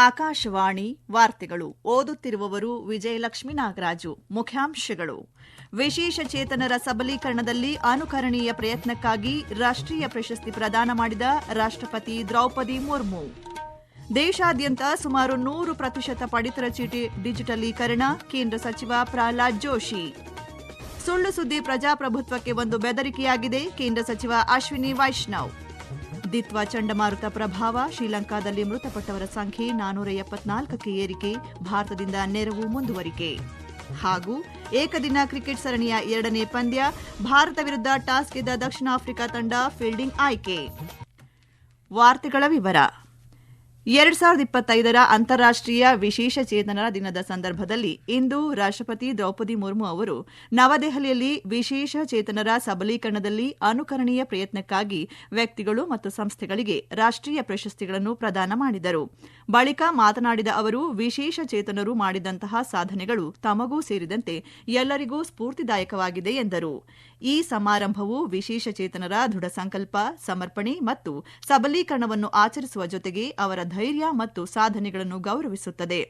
ಆಕಾಶವಾಣಿ ವಾರ್ತೆಗಳು ಓದುತ್ತಿರುವವರು ವಿಜಯಲಕ್ಷ್ಮಿ ನಾಗರಾಜು. ಮುಖ್ಯಾಂಶಗಳು. ವಿಶೇಷ ಚೇತನರ ಸಬಲೀಕರಣದಲ್ಲಿ ಅನುಕರಣೀಯ ಪ್ರಯತ್ನಕ್ಕಾಗಿ ರಾಷ್ಟ್ರೀಯ ಪ್ರಶಸ್ತಿ ಪ್ರದಾನ ಮಾಡಿದ ರಾಷ್ಟ್ರಪತಿ ದ್ರೌಪದಿ ಮುರ್ಮು. ದೇಶಾದ್ಯಂತ ಸುಮಾರು ನೂರು ಪ್ರತಿಶತ ಪಡಿತರ ಚೀಟಿ ಡಿಜಿಟಲೀಕರಣ ಕೇಂದ್ರ ಸಚಿವ ಪ್ರಹ್ಲಾದ್ ಜೋಶಿ. ಸುಳ್ಳು ಸುದ್ದಿ ಪ್ರಜಾಪ್ರಭುತ್ವಕ್ಕೆ ಒಂದು ಬೆದರಿಕೆಯಾಗಿದೆ, ಕೇಂದ್ರ ಸಚಿವ ಅಶ್ವಿನಿ ವೈಷ್ಣವ್. ದಿತ್ವಾ ಚಂಡಮಾರುತ ಪ್ರಭಾವ, ಶ್ರೀಲಂಕಾದಲ್ಲಿ ಮೃತಪಟ್ಟವರ ಸಂಖ್ಯೆ ನಾನೂರ ಎಪ್ಪತ್ನಾಲ್ಕಕ್ಕೆ ಏರಿಕೆ, ಭಾರತದಿಂದ ನೆರವು ಮುಂದುವರಿಕೆ. ಹಾಗೂ ಏಕದಿನ ಕ್ರಿಕೆಟ್ ಸರಣಿಯ ಎರಡನೇ ಪಂದ್ಯ, ಭಾರತ ವಿರುದ್ಧ ಟಾಸ್ ಗೆದ್ದ ದಕ್ಷಿಣ ಆಫ್ರಿಕಾ ತಂಡ ಫೀಲ್ಡಿಂಗ್ ಆಯ್ಕೆ. ವಾರ್ತೆಗಳ ವಿವರ. ಎರಡ್ ಸಾವಿರದ ಇಪ್ಪತ್ತೈದರ ಅಂತಾರಾಷ್ಟ್ರೀಯ ವಿಶೇಷ ಚೇತನರ ದಿನದ ಸಂದರ್ಭದಲ್ಲಿ ಇಂದು ರಾಷ್ಟ್ರಪತಿ ದ್ರೌಪದಿ ಮುರ್ಮು ಅವರು ನವದೆಹಲಿಯಲ್ಲಿ ವಿಶೇಷ ಚೇತನರ ಸಬಲೀಕರಣದಲ್ಲಿ ಅನುಕರಣೀಯ ಪ್ರಯತ್ನಕ್ಕಾಗಿ ವ್ಯಕ್ತಿಗಳು ಮತ್ತು ಸಂಸ್ಥೆಗಳಿಗೆ ರಾಷ್ಟ್ರೀಯ ಪ್ರಶಸ್ತಿಗಳನ್ನು ಪ್ರದಾನ ಮಾಡಿದರು. ಬಳಿಕ ಮಾತನಾಡಿದ ಅವರು, ವಿಶೇಷ ಚೇತನರು ಮಾಡಿದಂತಹ ಸಾಧನೆಗಳು ತಮಗೂ ಸೇರಿದಂತೆ ಎಲ್ಲರಿಗೂ ಸ್ಫೂರ್ತಿದಾಯಕವಾಗಿದೆ ಎಂದರು. ಈ ಸಮಾರಂಭವು ವಿಶೇಷ ಚೇತನರ ದೃಢ ಸಂಕಲ್ಪ ಸಮರ್ಪಣೆ ಮತ್ತು ಸಬಲೀಕರಣವನ್ನು ಆಚರಿಸುವ ಜೊತೆಗೆ ಅವರ ಧೈರ್ಯ ಮತ್ತು ಸಾಧನೆಗಳನ್ನು ಗೌರವಿಸುತ್ತದೆ.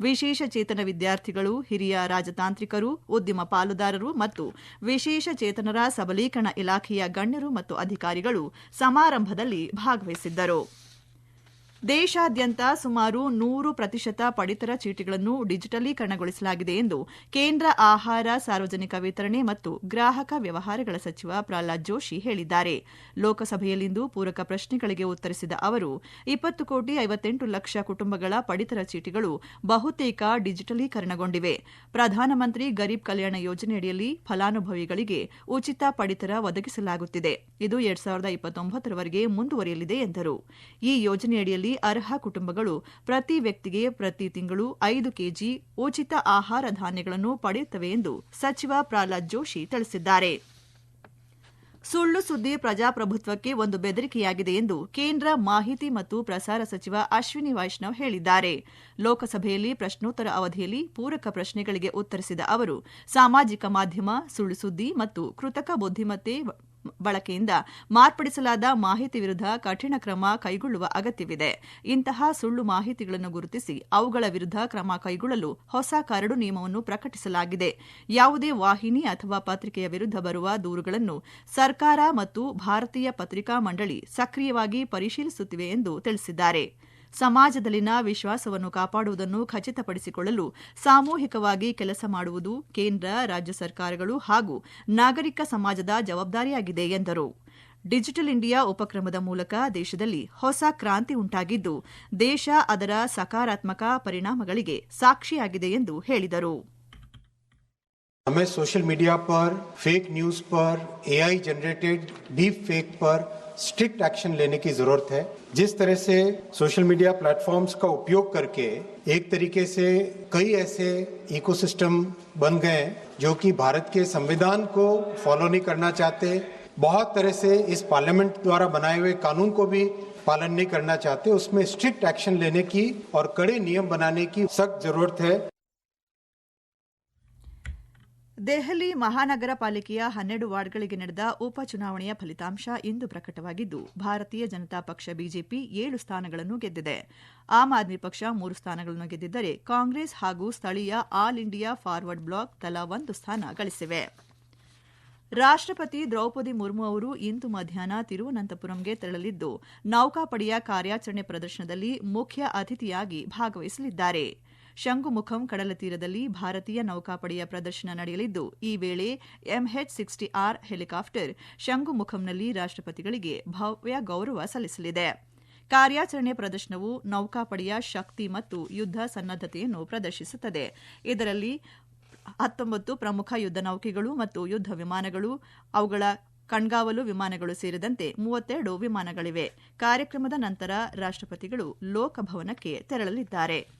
ವಿಶೇಷ ಚೇತನ ವಿದ್ಯಾರ್ಥಿಗಳು, ಹಿರಿಯ ರಾಜತಾಂತ್ರಿಕರು, ಉದ್ಯಮ ಪಾಲುದಾರರು ಮತ್ತು ವಿಶೇಷ ಚೇತನರ ಸಬಲೀಕರಣ ಇಲಾಖೆಯ ಗಣ್ಯರು ಮತ್ತು ಅಧಿಕಾರಿಗಳು ಸಮಾರಂಭದಲ್ಲಿ ಭಾಗವಹಿಸಿದ್ದರು. ದೇಶಾದ್ಯಂತ ಸುಮಾರು ನೂರು ಪ್ರತಿಶತ ಪಡಿತರ ಚೀಟಿಗಳನ್ನು ಡಿಜಿಟಲೀಕರಣಗೊಳಿಸಲಾಗಿದೆ ಎಂದು ಕೇಂದ್ರ ಆಹಾರ, ಸಾರ್ವಜನಿಕ ವಿತರಣೆ ಮತ್ತು ಗ್ರಾಹಕ ವ್ಯವಹಾರಗಳ ಸಚಿವ ಪ್ರಹ್ಲಾದ್ ಜೋಶಿ ಹೇಳಿದ್ದಾರೆ. ಲೋಕಸಭೆಯಲ್ಲಿಂದು ಪೂರಕ ಪ್ರಶ್ನೆಗಳಿಗೆ ಉತ್ತರಿಸಿದ ಅವರು, ಇಪ್ಪತ್ತು ಕೋಟಿ ಐವತ್ತೆಂಟು ಲಕ್ಷ ಕುಟುಂಬಗಳ ಪಡಿತರ ಚೀಟಿಗಳು ಬಹುತೇಕ ಡಿಜಿಟಲೀಕರಣಗೊಂಡಿವೆ. ಪ್ರಧಾನಮಂತ್ರಿ ಗರೀಬ್ ಕಲ್ಯಾಣ ಯೋಜನೆಯಡಿಯಲ್ಲಿ ಫಲಾನುಭವಿಗಳಿಗೆ ಉಚಿತ ಪಡಿತರ ಒದಗಿಸಲಾಗುತ್ತಿದೆ. ಇದು ಎರಡ್ ಸಾವಿರದ ಇಪ್ಪತ್ತೊಂಬತ್ತರವರೆಗೆ ಮುಂದುವರಿಯಲಿದೆ ಎಂದರು. ಈ ಯೋಜನೆಯಡಿಯಲ್ಲಿ ಅರ್ಹ ಕುಟುಂಬಗಳು ಪ್ರತಿ ವ್ಯಕ್ತಿಗೆ ಪ್ರತಿ ತಿಂಗಳು ಐದು ಕೆಜಿ ಉಚಿತ ಆಹಾರ ಧಾನ್ಯಗಳನ್ನು ಪಡೆಯುತ್ತವೆ ಎಂದು ಸಚಿವ ಪ್ರಹ್ಲಾದ್ ಜೋಶಿ ತಿಳಿಸಿದ್ದಾರೆ. ಸುಳ್ಳು ಸುದ್ದಿ ಪ್ರಜಾಪ್ರಭುತ್ವಕ್ಕೆ ಒಂದು ಬೆದರಿಕೆಯಾಗಿದೆ ಎಂದು ಕೇಂದ್ರ ಮಾಹಿತಿ ಮತ್ತು ಪ್ರಸಾರ ಸಚಿವ ಅಶ್ವಿನಿ ವೈಷ್ಣವ್ ಹೇಳಿದ್ದಾರೆ. ಲೋಕಸಭೆಯಲ್ಲಿ ಪ್ರಶ್ನೋತ್ತರ ಅವಧಿಯಲ್ಲಿ ಪೂರಕ ಪ್ರಶ್ನೆಗಳಿಗೆ ಉತ್ತರಿಸಿದ ಅವರು, ಸಾಮಾಜಿಕ ಮಾಧ್ಯಮ, ಸುಳ್ಳು ಸುದ್ದಿ ಮತ್ತು ಕೃತಕ ಬುದ್ದಿಮತ್ತೆ ಬಳಕೆಯಿಂದ ಮಾರ್ಪಡಿಸಲಾದ ಮಾಹಿತಿ ವಿರುದ್ಧ ಕಠಿಣ ಕ್ರಮ ಕೈಗೊಳ್ಳುವ ಅಗತ್ಯವಿದೆ. ಇಂತಹ ಸುಳ್ಳು ಮಾಹಿತಿಗಳನ್ನು ಗುರುತಿಸಿ ಅವುಗಳ ವಿರುದ್ಧ ಕ್ರಮ ಕೈಗೊಳ್ಳಲು ಹೊಸ ಕರಡು ನಿಯಮವನ್ನು ಪ್ರಕಟಿಸಲಾಗಿದೆ. ಯಾವುದೇ ವಾಹಿನಿ ಅಥವಾ ಪತ್ರಿಕೆಯ ವಿರುದ್ಧ ಬರುವ ದೂರುಗಳನ್ನು ಸರ್ಕಾರ ಮತ್ತು ಭಾರತೀಯ ಪತ್ರಿಕಾ ಮಂಡಳಿ ಸಕ್ರಿಯವಾಗಿ ಪರಿಶೀಲಿಸುತ್ತಿವೆ ಎಂದು ತಿಳಿಸಿದ್ದಾರೆ. ಸಮಾಜದಲ್ಲಿನ ವಿಶ್ವಾಸವನ್ನು ಕಾಪಾಡುವುದನ್ನು ಖಚಿತಪಡಿಸಿಕೊಳ್ಳಲು ಸಾಮೂಹಿಕವಾಗಿ ಕೆಲಸ ಮಾಡುವುದು ಕೇಂದ್ರ ರಾಜ್ಯ ಸರ್ಕಾರಗಳು ಹಾಗೂ ನಾಗರಿಕ ಸಮಾಜದ ಜವಾಬ್ದಾರಿಯಾಗಿದೆ ಎಂದರು ಡಿಜಿಟಲ್ ಇಂಡಿಯಾ ಉಪಕ್ರಮದ ಮೂಲಕ ದೇಶದಲ್ಲಿ ಹೊಸ ಕ್ರಾಂತಿ ಉಂಟಾಗಿದ್ದು ದೇಶ ಅದರ ಸಕಾರಾತ್ಮಕ ಪರಿಣಾಮಗಳಿಗೆ ಸಾಕ್ಷಿಯಾಗಿದೆ ಎಂದು ಹೇಳಿದರು हमें सोशल मीडिया पर फेक न्यूज पर एआई जनरेटेड डीप फेक पर स्ट्रिक्ट एक्शन लेने की ज़रूरत है। जिस तरह से सोशल मीडिया प्लेटफॉर्म्स का उपयोग करके एक तरीके से कई ऐसे इकोसिस्टम बन गए जो कि भारत के संविधान को फॉलो नहीं करना चाहते, बहुत तरह से इस पार्लियामेंट द्वारा बनाए हुए कानून को भी पालन नहीं करना चाहते, उसमें स्ट्रिक्ट एक्शन लेने की और कड़े नियम बनाने की सख्त ज़रूरत है। ದೆಹಲಿ ಮಹಾನಗರ ಪಾಲಿಕೆಯ ಹನ್ನೆರಡು ವಾರ್ಡ್ಗಳಿಗೆ ನಡೆದ ಉಪಚುನಾವಣೆಯ ಫಲಿತಾಂಶ ಇಂದು ಪ್ರಕಟವಾಗಿದ್ದು, ಭಾರತೀಯ ಜನತಾ ಪಕ್ಷ ಬಿಜೆಪಿ ಏಳು ಸ್ಥಾನಗಳನ್ನು ಗೆದ್ದಿದೆ. ಆಮ್ ಆದ್ಮಿ ಪಕ್ಷ ಮೂರು ಸ್ಥಾನಗಳನ್ನು ಗೆದ್ದಿದ್ದರೆ ಕಾಂಗ್ರೆಸ್ ಹಾಗೂ ಸ್ಥಳೀಯ ಆಲ್ ಇಂಡಿಯಾ ಫಾರ್ವರ್ಡ್ ಬ್ಲಾಕ್ ತಲಾ ಒಂದು ಸ್ಥಾನ ಗಳಿಸಿವೆ. ರಾಷ್ಟ್ರಪತಿ ದ್ರೌಪದಿ ಮುರ್ಮು ಅವರು ಇಂದು ಮಧ್ಯಾಹ್ನ ತಿರುವನಂತಪುರಂಗೆ ತೆರಳಲಿದ್ದು, ನೌಕಾಪಡೆಯ ಕಾರ್ಯಾಚರಣೆ ಪ್ರದರ್ಶನದಲ್ಲಿ ಮುಖ್ಯ ಅತಿಥಿಯಾಗಿ ಭಾಗವಹಿಸಲಿದ್ದಾರೆ. ಶಂಗುಮುಖಂ ಕಡಲ ತೀರದಲ್ಲಿ ಭಾರತೀಯ ನೌಕಾಪಡೆಯ ಪ್ರದರ್ಶನ ನಡೆಯಲಿದ್ದು, ಈ ವೇಳೆ ಎಂಎಚ್ ಸಿಕ್ಸ್ಟಿ ಆರ್ ಹೆಲಿಕಾಪ್ಟರ್ ಶಂಗುಮುಖಂನಲ್ಲಿ ರಾಷ್ಟ್ರಪತಿಗಳಿಗೆ ಭವ್ಯ ಗೌರವ ಸಲ್ಲಿಸಲಿದೆ. ಕಾರ್ಯಾಚರಣೆ ಪ್ರದರ್ಶನವು ನೌಕಾಪಡೆಯ ಶಕ್ತಿ ಮತ್ತು ಯುದ್ಧ ಸನ್ನದ್ದತೆಯನ್ನು ಪ್ರದರ್ಶಿಸುತ್ತದೆ. ಇದರಲ್ಲಿ ಹತ್ತೊಂಬತ್ತು ಪ್ರಮುಖ ಯುದ್ಧ ನೌಕೆಗಳು ಮತ್ತು ಯುದ್ಧ ವಿಮಾನಗಳು, ಅವುಗಳ ಕಣ್ಗಾವಲು ವಿಮಾನಗಳು ಸೇರಿದಂತೆ ಮೂವತ್ತೆರಡು ವಿಮಾನಗಳಿವೆ. ಕಾರ್ಯಕ್ರಮದ ನಂತರ ರಾಷ್ಟ್ರಪತಿಗಳು ಲೋಕಭವನಕ್ಕೆ ತೆರಳಲಿದ್ದಾರೆ.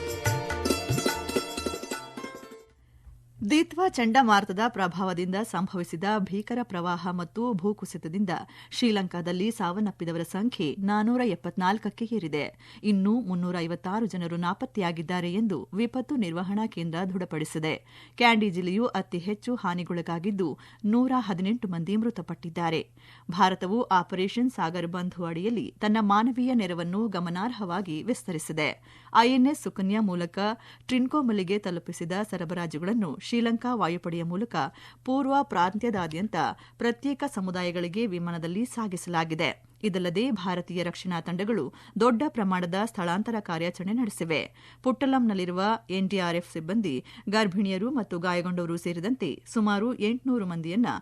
ದಿತ್ವಾ ಚಂಡಮಾರುತದ ಪ್ರಭಾವದಿಂದ ಸಂಭವಿಸಿದ ಭೀಕರ ಪ್ರವಾಹ ಮತ್ತು ಭೂಕುಸಿತದಿಂದ ಶ್ರೀಲಂಕಾದಲ್ಲಿ ಸಾವನ್ನಪ್ಪಿದವರ ಸಂಖ್ಯೆ ನಾನೂರ ಎಪ್ಪತ್ನಾಲ್ಕಕ್ಕೆ ಏರಿದೆ. ಇನ್ನು ಮುನ್ನೂರ ಐವತ್ತಾರು ಜನರು ನಾಪತ್ತೆಯಾಗಿದ್ದಾರೆ ಎಂದು ವಿಪತ್ತು ನಿರ್ವಹಣಾ ಕೇಂದ್ರ ದೃಢಪಡಿಸಿದೆ. ಕ್ಯಾಂಡಿ ಜಿಲ್ಲೆಯು ಅತಿ ಹೆಚ್ಚು ಹಾನಿಗೊಳಗಾಗಿದ್ದು ನೂರ ಹದಿನೆಂಟು ಮಂದಿ ಮೃತಪಟ್ಟಿದ್ದಾರೆ. ಭಾರತವು ಆಪರೇಷನ್ ಸಾಗರ್ ಬಂಧು ಅಡಿಯಲ್ಲಿ ತನ್ನ ಮಾನವೀಯ ನೆರವನ್ನು ಗಮನಾರ್ಹವಾಗಿ ವಿಸ್ತರಿಸಿದೆ. ಐಎನ್ಎಸ್ ಸುಕನ್ಯಾ ಮೂಲಕ ಟ್ರಿನ್ಕೋಮಲಿಗೆ ತಲುಪಿಸಿದ ಸರಬರಾಜುಗಳನ್ನು ಶ್ರೀಲಂಕಾ ವಾಯುಪಡೆಯ ಮೂಲಕ ಪೂರ್ವ ಪ್ರಾಂತ್ಯದಾದ್ಯಂತ ಪ್ರತ್ಯೇಕ ಸಮುದಾಯಗಳಿಗೆ ವಿಮಾನದಲ್ಲಿ ಸಾಗಿಸಲಾಗಿದೆ. ಇದಲ್ಲದೆ ಭಾರತೀಯ ರಕ್ಷಣಾ ತಂಡಗಳು ದೊಡ್ಡ ಪ್ರಮಾಣದ ಸ್ಥಳಾಂತರ ಕಾರ್ಯಾಚರಣೆ ನಡೆಸಿವೆ. ಪುಟ್ಟಲಂನಲ್ಲಿರುವ ಎನ್ಡಿಆರ್ಎಫ್ ಸಿಬ್ಬಂದಿ, ಗರ್ಭಿಣಿಯರು ಮತ್ತು ಗಾಯಗೊಂಡವರು ಸೇರಿದಂತೆ ಸುಮಾರು ಎಂಟುನೂರು ಮಂದಿಯನ್ನು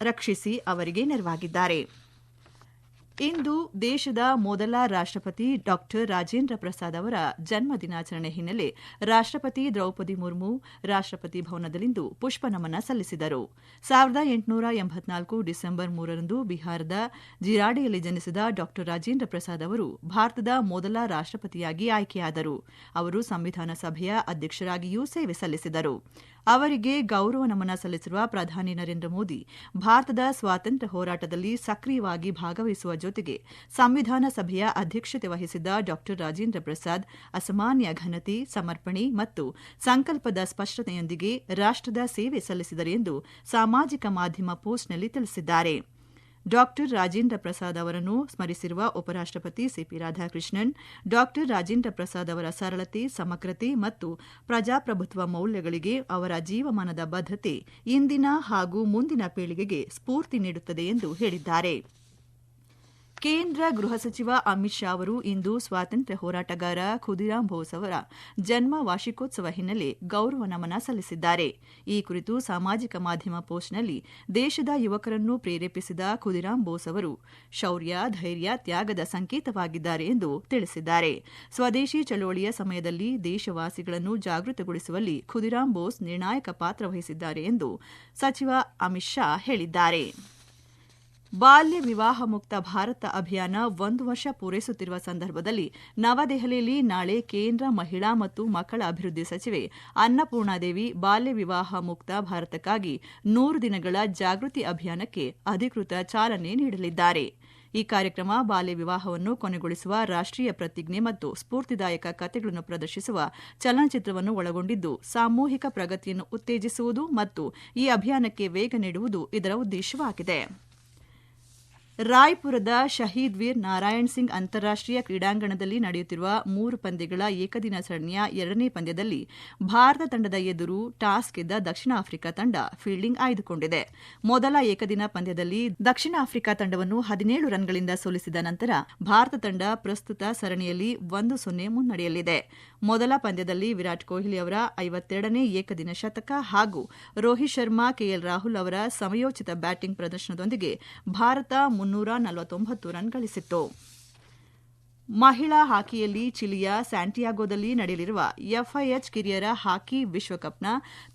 ರಕ್ಷಿಸಿ ಅವರಿಗೆ ನೆರವಾಗಿದ್ದಾರೆ. ಇಂದು ದೇಶದ ಮೊದಲ ರಾಷ್ಟ್ರಪತಿ ಡಾಕ್ಟರ್ ರಾಜೇಂದ್ರ ಪ್ರಸಾದ್ ಅವರ ಜನ್ಮ ದಿನಾಚರಣೆ ಹಿನ್ನೆಲೆ ರಾಷ್ಟ್ರಪತಿ ದ್ರೌಪದಿ ಮುರ್ಮು, ರಾಷ್ಟ್ರಪತಿ ಭವನದಲ್ಲಿಂದು ಪುಷ್ಪ ನಮನ ಸಲ್ಲಿಸಿದರು. ಸಾವಿರದ ಎಂಟುನೂರ ಎಂಬತ್ನಾಲ್ಕು ಡಿಸೆಂಬರ್ ಮೂರರಂದು ಬಿಹಾರದ ಜಿರಾಡೆಯಲ್ಲಿ ಜನಿಸಿದ ಡಾಕ್ಟರ್ ರಾಜೇಂದ್ರ ಪ್ರಸಾದ್ ಅವರು ಭಾರತದ ಮೊದಲ ರಾಷ್ಟ್ರಪತಿಯಾಗಿ ಆಯ್ಕೆಯಾದರು. ಅವರು ಸಂವಿಧಾನ ಸಭೆಯ ಅಧ್ಯಕ್ಷರಾಗಿಯೂ ಸೇವೆ ಸಲ್ಲಿಸಿದರು. ಅವರಿಗೆ ಗೌರವ ನಮನ ಸಲ್ಲಿಸಿರುವ ಪ್ರಧಾನಿ ನರೇಂದ್ರ ಮೋದಿ ಭಾರತದ ಸ್ವಾತಂತ್ರ್ಯ ಹೋರಾಟದಲ್ಲಿ ಸಕ್ರಿಯವಾಗಿ ಭಾಗವಹಿಸುವ ಜೊತೆಗೆ ಸಂವಿಧಾನ ಸಭೆಯ ಅಧ್ಯಕ್ಷತೆ ವಹಿಸಿದ್ದ ಡಾ ರಾಜೇಂದ್ರ ಪ್ರಸಾದ್ ಅಸಾಮಾನ್ಯ ಘನತೆ, ಸಮರ್ಪಣೆ ಮತ್ತು ಸಂಕಲ್ಪದ ಸ್ಪಷ್ಟತೆಯೊಂದಿಗೆ ರಾಷ್ಟದ ಸೇವೆ ಸಲ್ಲಿಸಿದರು ಎಂದು ಸಾಮಾಜಿಕ ಮಾಧ್ಯಮ ಪೋಸ್ಟ್ನಲ್ಲಿ ತಿಳಿಸಿದ್ದಾರೆ. ಡಾಕ್ಟರ್ ರಾಜೇಂದ್ರ ಪ್ರಸಾದ್ ಅವರನ್ನು ಸ್ಮರಿಸಿರುವ ಉಪರಾಷ್ಟಪತಿ ಸಿಪಿ ರಾಧಾಕೃಷ್ಣನ್ ಡಾಕ್ಟರ್ ರಾಜೇಂದ್ರ ಪ್ರಸಾದ್ ಅವರ ಸರಳತೆ, ಸಮಗ್ರತೆ ಮತ್ತು ಪ್ರಜಾಪ್ರಭುತ್ವ ಮೌಲ್ಯಗಳಿಗೆ ಅವರ ಜೀವಮಾನದ ಬದ್ಧತೆ ಇಂದಿನ ಹಾಗೂ ಮುಂದಿನ ಪೀಳಿಗೆಗೆ ಸ್ಫೂರ್ತಿ ನೀಡುತ್ತದೆ ಎಂದು ಹೇಳಿದ್ದಾರೆ. ಕೇಂದ್ರ ಗೃಹ ಸಚಿವ ಅಮಿತ್ ಶಾ ಅವರು ಇಂದು ಸ್ವಾತಂತ್ರ್ಯ ಹೋರಾಟಗಾರ ಖುದಿರಾಮ್ ಬೋಸ್ ಅವರ ಜನ್ಮ ವಾರ್ಷಿಕೋತ್ಸವ ಹಿನ್ನೆಲೆ ಗೌರವ ನಮನ ಸಲ್ಲಿಸಿದ್ದಾರೆ. ಈ ಕುರಿತು ಸಾಮಾಜಿಕ ಮಾಧ್ಯಮ ಪೋಸ್ಟ್ನಲ್ಲಿ ದೇಶದ ಯುವಕರನ್ನು ಪ್ರೇರೇಪಿಸಿದ ಖುದಿರಾಮ್ ಬೋಸ್ ಅವರು ಶೌರ್ಯ, ಧೈರ್ಯ, ತ್ಯಾಗದ ಸಂಕೇತವಾಗಿದ್ದಾರೆ ಎಂದು ತಿಳಿಸಿದ್ದಾರೆ. ಸ್ವದೇಶಿ ಚಳವಳಿಯ ಸಮಯದಲ್ಲಿ ದೇಶವಾಸಿಗಳನ್ನು ಜಾಗೃತಗೊಳಿಸುವಲ್ಲಿ ಖುದಿರಾಮ್ ಬೋಸ್ ನಿರ್ಣಾಯಕ ಪಾತ್ರ ವಹಿಸಿದ್ದಾರೆ ಎಂದು ಸಚಿವ ಅಮಿತ್ ಶಾ ಹೇಳಿದ್ದಾರೆ. ಬಾಲ್ಯ ವಿವಾಹ ಮುಕ್ತ ಭಾರತ ಅಭಿಯಾನ ಒಂದು ವರ್ಷ ಪೂರೈಸುತ್ತಿರುವ ಸಂದರ್ಭದಲ್ಲಿ ನವದೆಹಲಿಯಲ್ಲಿ ನಾಳೆ ಕೇಂದ್ರ ಮಹಿಳಾ ಮತ್ತು ಮಕ್ಕಳ ಅಭಿವೃದ್ಧಿ ಸಚಿವೆ ಅನ್ನಪೂರ್ಣಾದೇವಿ ಬಾಲ್ಯ ವಿವಾಹ ಮುಕ್ತ ಭಾರತಕ್ಕಾಗಿ ನೂರು ದಿನಗಳ ಜಾಗೃತಿ ಅಭಿಯಾನಕ್ಕೆ ಅಧಿಕೃತ ಚಾಲನೆ ನೀಡಲಿದ್ದಾರೆ. ಈ ಕಾರ್ಯಕ್ರಮ ಬಾಲ್ಯ ವಿವಾಹವನ್ನು ಕೊನೆಗೊಳಿಸುವ ರಾಷ್ಟೀಯ ಪ್ರತಿಜ್ಞೆ ಮತ್ತು ಸ್ಫೂರ್ತಿದಾಯಕ ಕಥೆಗಳನ್ನು ಪ್ರದರ್ಶಿಸುವ ಚಲನಚಿತ್ರವನ್ನು ಒಳಗೊಂಡಿದ್ದು, ಸಾಮೂಹಿಕ ಪ್ರಗತಿಯನ್ನು ಉತ್ತೇಜಿಸುವುದು ಮತ್ತು ಈ ಅಭಿಯಾನಕ್ಕೆ ವೇಗ ನೀಡುವುದು ಇದರ ಉದ್ದೇಶವಾಗಿದೆ. ರಾಯ್ಪುರದ ಶಹೀದ್ ವೀರ್ ನಾರಾಯಣ್ ಸಿಂಗ್ ಅಂತಾರಾಷ್ಟೀಯ ಕ್ರೀಡಾಂಗಣದಲ್ಲಿ ನಡೆಯುತ್ತಿರುವ ಮೂರು ಪಂದ್ಯಗಳ ಏಕದಿನ ಸರಣಿಯ ಎರಡನೇ ಪಂದ್ಯದಲ್ಲಿ ಭಾರತ ತಂಡದ ಎದುರು ಟಾಸ್ ಗೆದ್ದ ದಕ್ಷಿಣ ಆಫ್ರಿಕಾ ತಂಡ ಫೀಲ್ಡಿಂಗ್ ಆಯ್ದುಕೊಂಡಿದೆ. ಮೊದಲ ಏಕದಿನ ಪಂದ್ಯದಲ್ಲಿ ದಕ್ಷಿಣ ಆಫ್ರಿಕಾ ತಂಡವನ್ನು ಹದಿನೇಳು ರನ್ಗಳಿಂದ ಸೋಲಿಸಿದ ನಂತರ ಭಾರತ ತಂಡ ಪ್ರಸ್ತುತ ಸರಣಿಯಲ್ಲಿ ಒಂದು ಸೊನ್ನೆ ಮುನ್ನಡೆಯಲ್ಲಿದೆ. ಮೊದಲ ಪಂದ್ಯದಲ್ಲಿ ವಿರಾಟ್ ಕೊಹ್ಲಿ ಅವರ ಐವತ್ತೆರಡನೇ ಏಕದಿನ ಶತಕ ಹಾಗೂ ರೋಹಿತ್ ಶರ್ಮಾ, ಕೆಎಲ್ ರಾಹುಲ್ ಅವರ ಸಮಯೋಚಿತ ಬ್ಯಾಟಿಂಗ್ ಪ್ರದರ್ಶನದೊಂದಿಗೆ ಭಾರತ ಮುನ್ನೂರ ನಲವತ್ತೊಂಬತ್ತು ರನ್ ಗಳಿಸಿತ್ತು. ಮಹಿಳಾ ಹಾಕಿಯಲ್ಲಿ ಚಿಲಿಯ ಸ್ಯಾಂಟಿಯಾಗೋದಲ್ಲಿ ನಡೆಯಲಿರುವ ಎಫ್ಐಎಚ್ ಕಿರಿಯರ ಹಾಕಿ ವಿಶ್ವಕಪ್ನ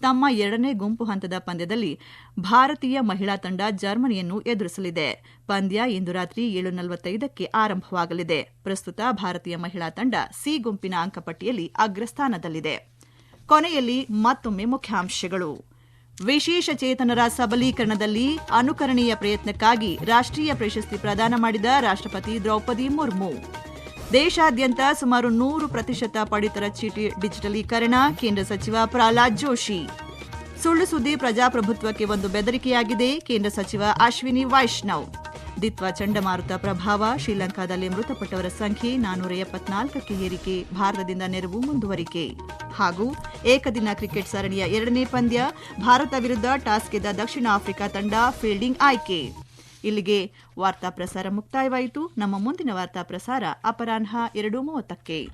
ತಮ್ಮ ಎರಡನೇ ಗುಂಪು ಹಂತದ ಪಂದ್ಯದಲ್ಲಿ ಭಾರತೀಯ ಮಹಿಳಾ ತಂಡ ಜರ್ಮನಿಯನ್ನು ಎದುರಿಸಲಿದೆ. ಪಂದ್ಯ ಇಂದು ರಾತ್ರಿ ಏಳು ನಲವತ್ತೈದಕ್ಕೆ ಆರಂಭವಾಗಲಿದೆ. ಪ್ರಸ್ತುತ ಭಾರತೀಯ ಮಹಿಳಾ ತಂಡ ಸಿ ಗುಂಪಿನ ಅಂಕಪಟ್ಟಿಯಲ್ಲಿ ಅಗ್ರಸ್ಥಾನದಲ್ಲಿದೆ. ಕೊನೆಯಲ್ಲಿ ಮತ್ತೊಮ್ಮೆ ಮುಖ್ಯಾಂಶಗಳು. ವಿಶೇಷ ಚೇತನರ ಸಬಲೀಕರಣದಲ್ಲಿ ಅನುಕರಣೀಯ ಪ್ರಯತ್ನಕ್ಕಾಗಿ ರಾಷ್ಟೀಯ ಪ್ರಶಸ್ತಿ ಪ್ರದಾನ ಮಾಡಿದ ರಾಷ್ಟಪತಿ ದ್ರೌಪದಿ ಮುರ್ಮು. ದೇಶಾದ್ಯಂತ ಸುಮಾರು ನೂರು ಪ್ರತಿಶತ ಪಡಿತರ ಚೀಟಿ ಡಿಜಿಟಲೀಕರಣ, ಕೇಂದ್ರ ಸಚಿವ ಪ್ರಹ್ಲಾದ್ ಜೋಶಿ. ಸುಳ್ಳು ಸುದ್ದಿ ಪ್ರಜಾಪ್ರಭುತ್ವಕ್ಕೆ ಒಂದು ಬೆದರಿಕೆಯಾಗಿದೆ, ಕೇಂದ್ರ ಸಚಿವ ಅಶ್ವಿನಿ ವೈಷ್ಣವ್. ದಿತ್ವ ಚಂಡಮಾರುತ ಪ್ರಭಾವ, ಶ್ರೀಲಂಕಾದಲ್ಲಿ ಮೃತಪಟ್ಟವರ ಸಂಖ್ಯೆ ನಾನೂರ ಎಪ್ಪತ್ನಾಲ್ಕಕ್ಕೆ ಏರಿಕೆ, ಭಾರತದಿಂದ ನೆರವು ಮುಂದುವರಿಕೆ. ಹಾಗೂ ಏಕದಿನ ಕ್ರಿಕೆಟ್ ಸರಣಿಯ ಎರಡನೇ ಪಂದ್ಯ, ಭಾರತ ವಿರುದ್ಧ ಟಾಸ್ ಗೆದ್ದ ದಕ್ಷಿಣ ಆಫ್ರಿಕಾ ತಂಡ ಫೀಲ್ಡಿಂಗ್ ಆಯ್ಕೆ. ಇಲ್ಲಿಗೆ ವಾರ್ತಾ ಪ್ರಸಾರ ಮುಕ್ತಾಯವಾಯಿತು. ನಮ್ಮ ಮುಂದಿನ ವಾರ್ತಾ ಪ್ರಸಾರ ಅಪರಾಹ್ನ ಎರಡು ಮೂವತ್ತಕ್ಕೆ.